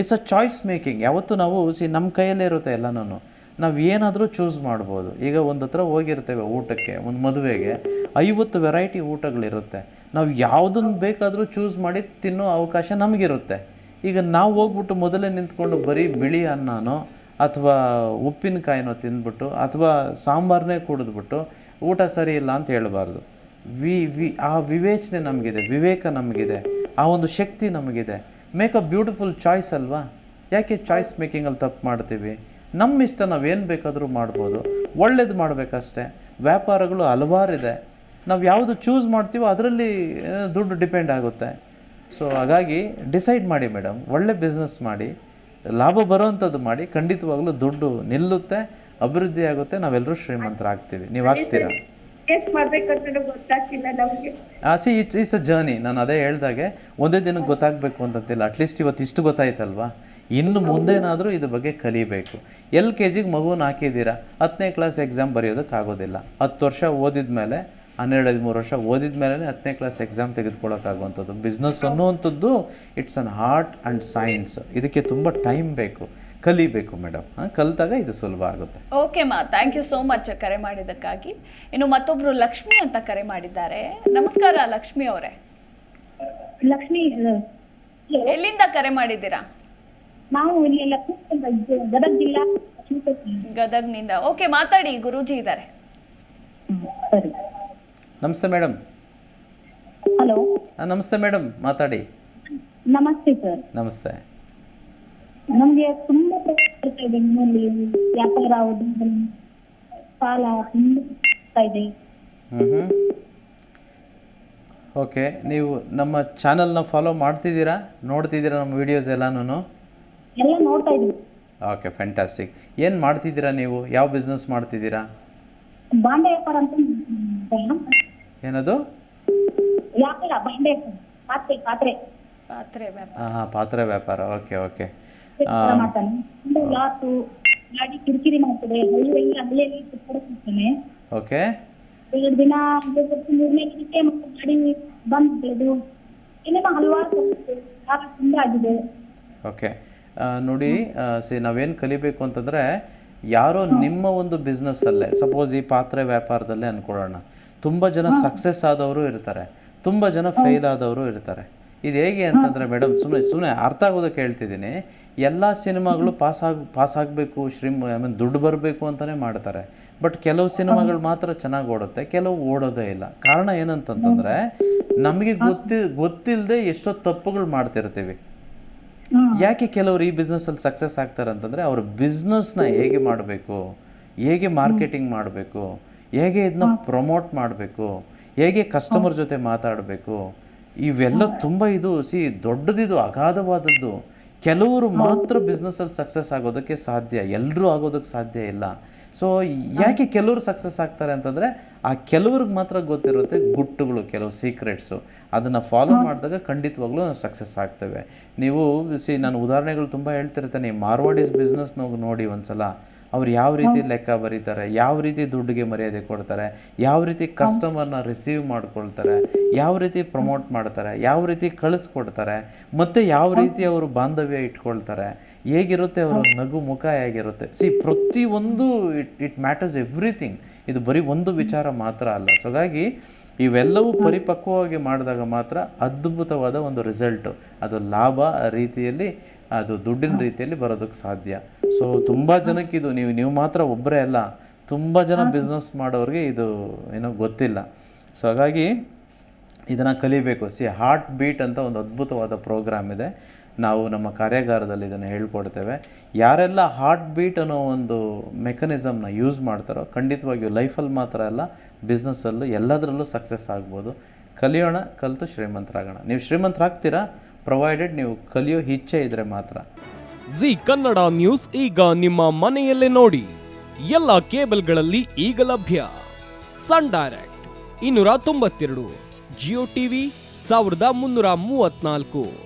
It's a choice making ಯಾವತ್ತು ನಾವು C ನಮ್ಮ ಕೈಯಲ್ಲೇ ಇರುತ್ತೆ ಎಲ್ಲನೂ ನಾವು ಏನಾದರೂ ಚೂಸ್ ಮಾಡ್ಬೋದು. ಈಗ ಒಂದು ಹತ್ರ ಹೋಗಿರ್ತೇವೆ ಊಟಕ್ಕೆ, ಒಂದು ಮದುವೆಗೆ, ಐವತ್ತು ವೆರೈಟಿ ಊಟಗಳಿರುತ್ತೆ. ನಾವು ಯಾವುದನ್ನು ಬೇಕಾದರೂ ಚೂಸ್ ಮಾಡಿ ತಿನ್ನೋ ಅವಕಾಶ ನಮಗಿರುತ್ತೆ. ಈಗ ನಾವು ಹೋಗ್ಬಿಟ್ಟು ಮೊದಲೇ ನಿಂತ್ಕೊಂಡು ಬರೀ ಬಿಳಿ ಅನ್ನನೋ, ಅಥವಾ ಉಪ್ಪಿನಕಾಯಿನೋ ತಿಂದ್ಬಿಟ್ಟು, ಅಥವಾ ಸಾಂಬಾರನ್ನೇ ಕುಡಿದ್ಬಿಟ್ಟು, ಊಟ ಸರಿ ಇಲ್ಲ ಅಂತ ಹೇಳಬಾರ್ದು. ವಿ ವಿ, ಆ ವಿವೇಚನೆ ನಮಗಿದೆ, ವಿವೇಕ ನಮಗಿದೆ, ಆ ಒಂದು ಶಕ್ತಿ ನಮಗಿದೆ. ಮೇಕ್ ಅ ಬ್ಯೂಟಿಫುಲ್ ಚಾಯ್ಸ್ ಅಲ್ವಾ? ಯಾಕೆ ಚಾಯ್ಸ್ ಮೇಕಿಂಗಲ್ಲಿ ತಪ್ಪು ಮಾಡ್ತೀವಿ? ನಮ್ಮ ಇಷ್ಟ ನಾವೇನು ಬೇಕಾದರೂ ಮಾಡ್ಬೋದು. ಒಳ್ಳೇದು ಮಾಡಬೇಕಷ್ಟೆ. ವ್ಯಾಪಾರಗಳು ಹಲವಾರಿದೆ. ನಾವು ಯಾವುದು ಚೂಸ್ ಮಾಡ್ತೀವೋ ಅದರಲ್ಲಿ ದುಡ್ಡು ಡಿಪೆಂಡ್ ಆಗುತ್ತೆ. ಸೊ ಹಾಗಾಗಿ ಡಿಸೈಡ್ ಮಾಡಿ ಮೇಡಮ್ ಒಳ್ಳೆ ಬಿಸ್ನೆಸ್ ಮಾಡಿ, ಲಾಭ ಬರೋವಂಥದ್ದು ಮಾಡಿ, ಖಂಡಿತವಾಗಲೂ ದುಡ್ಡು ನಿಲ್ಲುತ್ತೆ, ಅಭಿವೃದ್ಧಿ ಆಗುತ್ತೆ ನಾವೆಲ್ಲರೂ ಶ್ರೀಮಂತರಾಗ್ತೀವಿ. ನೀವು ಆಗ್ತೀರಾ? ನಮ್ಗೆ. ಆ see it's it's a journey ನಾನು ಅದೇ ಹೇಳ್ದಾಗೆ, ಒಂದೇ ದಿನಕ್ಕೆ ಗೊತ್ತಾಗಬೇಕು ಅಂತಂತಿಲ್ಲ. ಅಟ್ಲೀಸ್ಟ್ ಇವತ್ತು ಇಷ್ಟು ಗೊತ್ತಾಯ್ತಲ್ವಾ? ಇನ್ನು ಮುಂದೇನಾದರೂ ಇದ್ರ ಬಗ್ಗೆ ಕಲಿಬೇಕು. ಎಲ್ ಕೆ ಜಿಗೆ ಮಗುನ ಹಾಕಿದ್ದೀರಾ? ಹತ್ತನೇ ಕ್ಲಾಸ್ ಎಕ್ಸಾಮ್ ಬರೆಯೋದಕ್ಕಾಗೋದಿಲ್ಲ ಹತ್ತು ವರ್ಷ ಓದಿದ ಮೇಲೆ, ಹನ್ನೆರಡು, ಹದಿಮೂರು ವರ್ಷ ಓದಿದ ಮೇಲೆ ಹತ್ತನೇ ಕ್ಲಾಸ್ ಎಕ್ಸಾಮ್ ತೆಗೆದುಕೊಳ್ಳೋಕ್ಕಾಗುವಂಥದ್ದು ಬಿಸ್ನೆಸ್ ಅನ್ನುವಂಥದ್ದು it's an art and science ಇದಕ್ಕೆ ತುಂಬ ಟೈಮ್ ಬೇಕು. ಕಲಿಬೇಕು ಮೇಡಮ್. ಕಲಿತಾಗ ಇದು ಸುಲಭ ಆಗುತ್ತೆ. ಓಕೆ ಮಾ ಥ್ಯಾಂಕ್ ಯು ಸೋ ಮಚ್ ಕರೆ ಮಾಡಿದ್ದಕ್ಕಾಗಿ. ಇನ್ನು ಮತ್ತೊಬ್ರು ಲಕ್ಷ್ಮಿ ಅಂತ ಕರೆ ಮಾಡಿದ್ದಾರೆ. ನಮಸ್ಕಾರ ಲಕ್ಷ್ಮಿ ಅವರೇ. ಲಕ್ಷ್ಮಿ ಎಲ್ಲಿಂದ ಕರೆ ಮಾಡಿದ್ದೀರಾ? ನಾವು ಇಲ್ಲಿ ಗದಗ ಜಿಲ್ಲಾ. ಗದಗ್ನಿಂದ. ಓಕೆ ಮಾತಾಡಿ ಗುರೂಜಿ ಇದ್ದಾರೆ. ಸರಿ. ನಮಸ್ತೆ ಮೇಡಮ್. ಹಲೋ. ನಮಸ್ತೆ ಮೇಡಮ್ ಮಾತಾಡಿ. ನಮಸ್ತೆ ಸರ್. ನಮಸ್ತೆ. ನಮಗೆ ತುಂಬಾ ಇದೆ ನಿಮ್ಮಲ್ಲಿ ವ್ಯಾಪಾರ ಸಾಲ ತುಂಬಾ ಇದೆ ಓಕೆ ನೀವು ನಮ್ಮ ಚಾನಲ್ನ ಫಾಲೋ ಮಾಡ್ತಿದ್ದೀರಾ? ನೋಡ್ತಿದ್ದೀರಾ ನಮ್ಮ ವಿಡಿಯೋಸ್ ಎಲ್ಲಾನು ಎಲ್ಲ ನೋಡ್ತಾ ಇದೀವಿ ಓಕೆ ಫ್ಯಾಂಟಾಸ್ಟಿಕ್ ಏನು ಮಾಡ್ತಿದ್ದೀರಾ ನೀವು? ಯಾವ ಬಿಸ್ನೆಸ್ ಮಾಡ್ತಿದ್ದೀರಾ? ಬಾಂಡೆ ವ್ಯಾಪಾರ ಅಂತ. ಏನದು? ವ್ಯಾಪಾರ ಬಾಂಡೆ. ಪಾತ್ರೆ ಪಾತ್ರೆ. ಪಾತ್ರೆ ವ್ಯಾಪಾರ. ಹಾಂ ಪಾತ್ರೆ ವ್ಯಾಪಾರ. ಓಕೆ ಓಕೆ ವ್ಯಾಪಾರ ಮಾಡ್ತಾನೆ ಒಂದು ಗ್ಲಾಸು ಗಾಡಿ ಕಿರಿಕಿರಿ ಮಾಡ್ತದೆ ಹಳ್ಳಿ ಅಲ್ಲೇ ಮಾಡ್ತಾನೆ ಓಕೆ. ಎರಡು ದಿನ ಮೂರನೇ ದಿನಕ್ಕೆ ಮತ್ತೆ ಗಾಡಿ ಬಂದ್ ಬಿಡೋದು ಇನ್ನೇನೋ ಹಲವಾರು ಸಮಸ್ಯೆ. ತುಂಬಾ ಆಗಿದೆ. ಓಕೆ. ನೋಡಿ ಸಿ ನಾವೇನು ಕಲಿಬೇಕು ಅಂತಂದರೆ ಯಾರೋ ನಿಮ್ಮ ಒಂದು ಬಿಸ್ನೆಸ್ಸಲ್ಲೇ ಸಪೋಸ್ ಈ ಪಾತ್ರೆ ವ್ಯಾಪಾರದಲ್ಲೇ ಅಂದ್ಕೊಳ್ಳೋಣ ತುಂಬ ಜನ ಸಕ್ಸಸ್ ಆದವರು ಇರ್ತಾರೆ. ತುಂಬ ಜನ ಫೇಲ್ ಆದವರು ಇರ್ತಾರೆ. ಇದು ಹೇಗೆ ಅಂತಂದರೆ ಮೇಡಮ್ ಸುಮ್ಮನೆ ಸುಮ್ಮನೆ ಅರ್ಥ ಆಗೋದಕ್ಕೆ ಹೇಳ್ತಿದ್ದೀನಿ ಎಲ್ಲ ಸಿನಿಮಾಗಳು ಪಾಸ್ ಆಗ ಪಾಸ್ ಆಗಬೇಕು ಶ್ರೀಮ್ ಐ ಮೀನ್ ದುಡ್ಡು ಬರಬೇಕು ಅಂತಲೇ ಮಾಡ್ತಾರೆ. ಬಟ್ ಕೆಲವು ಸಿನಿಮಾಗಳು ಮಾತ್ರ ಚೆನ್ನಾಗಿ ಓಡುತ್ತೆ ಕೆಲವು ಓಡೋದೇ ಇಲ್ಲ. ಕಾರಣ ಏನಂತಂತಂದರೆ ನಮಗೆ ಗೊತ್ತಿ ಗೊತ್ತಿಲ್ಲದೆ ಎಷ್ಟೋ ತಪ್ಪುಗಳು ಮಾಡ್ತಿರ್ತೀವಿ. ಯಾಕೆ ಕೆಲವರು ಈ ಬಿಸ್ನೆಸ್ಸಲ್ಲಿ ಸಕ್ಸಸ್ ಆಗ್ತಾರೆ ಅಂತಂದರೆ ಅವ್ರ ಬಿಸ್ನೆಸ್ನ ಹೇಗೆ ಮಾಡಬೇಕು ಹೇಗೆ ಮಾರ್ಕೆಟಿಂಗ್ ಮಾಡಬೇಕು ಹೇಗೆ ಇದನ್ನ ಪ್ರಮೋಟ್ ಮಾಡಬೇಕು ಹೇಗೆ ಕಸ್ಟಮರ್ ಜೊತೆ ಮಾತಾಡಬೇಕು ಇವೆಲ್ಲ ತುಂಬ ಇದು ಸಿ ದೊಡ್ಡದಿದು ಅಗಾಧವಾದದ್ದು. ಕೆಲವರು ಮಾತ್ರ ಬಿಸ್ನೆಸ್ಸಲ್ಲಿ ಸಕ್ಸಸ್ ಆಗೋದಕ್ಕೆ ಸಾಧ್ಯ ಎಲ್ಲರೂ ಆಗೋದಕ್ಕೆ ಸಾಧ್ಯ ಇಲ್ಲ. ಸೊ ಯಾಕೆ ಕೆಲವರು ಸಕ್ಸಸ್ ಆಗ್ತಾರೆ ಅಂತಂದರೆ ಆ ಕೆಲವ್ರಿಗೆ ಮಾತ್ರ ಗೊತ್ತಿರುತ್ತೆ ಗುಟ್ಟುಗಳು ಕೆಲವು ಸೀಕ್ರೆಟ್ಸು ಅದನ್ನು ಫಾಲೋ ಮಾಡಿದಾಗ ಖಂಡಿತವಾಗ್ಲೂ ನಾವು ಸಕ್ಸಸ್ ಆಗ್ತೇವೆ. ನೀವು ಸಿ ನಾನು ಉದಾಹರಣೆಗಳು ತುಂಬ ಹೇಳ್ತಿರ್ತೇನೆ. ಮಾರ್ವಾಡಿಸ್ ಮಾರ್ವಾಡೀಸ್ ನೋಡಿ ನೋಡಿ ಒಂದ್ಸಲ. ಅವ್ರು ಯಾವ ರೀತಿ ಲೆಕ್ಕ ಬರೀತಾರೆ, ಯಾವ ರೀತಿ ದುಡ್ಡಿಗೆ ಮರ್ಯಾದೆ ಕೊಡ್ತಾರೆ, ಯಾವ ರೀತಿ ಕಸ್ಟಮರ್ನ ರಿಸೀವ್ ಮಾಡ್ಕೊಳ್ತಾರೆ, ಯಾವ ರೀತಿ ಪ್ರಮೋಟ್ ಮಾಡ್ತಾರೆ, ಯಾವ ರೀತಿ ಕಳಿಸ್ಕೊಡ್ತಾರೆ, ಮತ್ತು ಯಾವ ರೀತಿ ಅವರು ಬಾಂಧವ್ಯ ಇಟ್ಕೊಳ್ತಾರೆ, ಹೇಗಿರುತ್ತೆ ಅವರ ನಗು ಮುಖ ಹೇಗಿರುತ್ತೆ. ಸಿ ಪ್ರತಿಯೊಂದು ಇಟ್ ಇಟ್ ಮ್ಯಾಟರ್ಸ್ ಎವ್ರಿಥಿಂಗ್ ಇದು ಬರೀ ಒಂದು ವಿಚಾರ ಮಾತ್ರ ಅಲ್ಲ. ಸೊ ಹಾಗಾಗಿ ಇವೆಲ್ಲವೂ ಪರಿಪಕ್ವವಾಗಿ ಮಾಡಿದಾಗ ಮಾತ್ರ ಅದ್ಭುತವಾದ ಒಂದು ರಿಸಲ್ಟು. ಅದು ಲಾಭ ರೀತಿಯಲ್ಲಿ ಅದು ದುಡ್ಡಿನ ರೀತಿಯಲ್ಲಿ ಬರೋದಕ್ಕೆ ಸಾಧ್ಯ. ಸೊ ತುಂಬ ಜನಕ್ಕೆ ಇದು ನೀವು ನೀವು ಮಾತ್ರ ಒಬ್ಬರೇ ಅಲ್ಲ ತುಂಬ ಜನ ಬಿಸ್ನೆಸ್ ಮಾಡೋರಿಗೆ ಇದು ಏನೋ ಗೊತ್ತಿಲ್ಲ. ಸೊ ಹಾಗಾಗಿ ಇದನ್ನು ಕಲಿಬೇಕು. ಸಿ ಹಾರ್ಟ್ ಬೀಟ್ ಅಂತ ಒಂದು ಅದ್ಭುತವಾದ ಪ್ರೋಗ್ರಾಮ್ ಇದೆ. ನಾವು ನಮ್ಮ ಕಾರ್ಯಾಗಾರದಲ್ಲಿ ಇದನ್ನು ಹೇಳ್ಕೊಡ್ತೇವೆ. ಯಾರೆಲ್ಲ ಹಾರ್ಟ್ ಬೀಟ್ ಅನ್ನೋ ಒಂದು ಮೆಕನಿಸಮ್ನ ಯೂಸ್ ಮಾಡ್ತಾರೋ ಖಂಡಿತವಾಗಿಯೂ ಲೈಫಲ್ಲಿ ಮಾತ್ರ ಅಲ್ಲ ಬಿಸ್ನೆಸ್ಸಲ್ಲೂ ಎಲ್ಲದರಲ್ಲೂ ಸಕ್ಸಸ್ ಆಗ್ಬೋದು. ಕಲಿಯೋಣ, ಕಲಿತು ಶ್ರೀಮಂತರಾಗೋಣ. ನೀವು ಶ್ರೀಮಂತರಾಗ್ತೀರಾ? ಪ್ರೊವೈಡೆಡ್ ನೀವು ಕಲಿಯೋ ಇಚ್ಛೆ ಇದ್ದರೆ ಮಾತ್ರ. ಜಿ ಕನ್ನಡ ನ್ಯೂಸ್ ಈಗ ನಿಮ್ಮ ಮನೆಯಲ್ಲೇ ನೋಡಿ. ಎಲ್ಲ ಕೇಬಲ್ಗಳಲ್ಲಿ ಈಗ ಲಭ್ಯ. ಸನ್ ಡೈರೆಕ್ಟ್ ಇನ್ನೂರ ತೊಂಬತ್ತೆರಡು. ಜಿಯೋ ಟಿವಿ ಸಾವಿರದ ಮುನ್ನೂರ ಮೂವತ್ನಾಲ್ಕು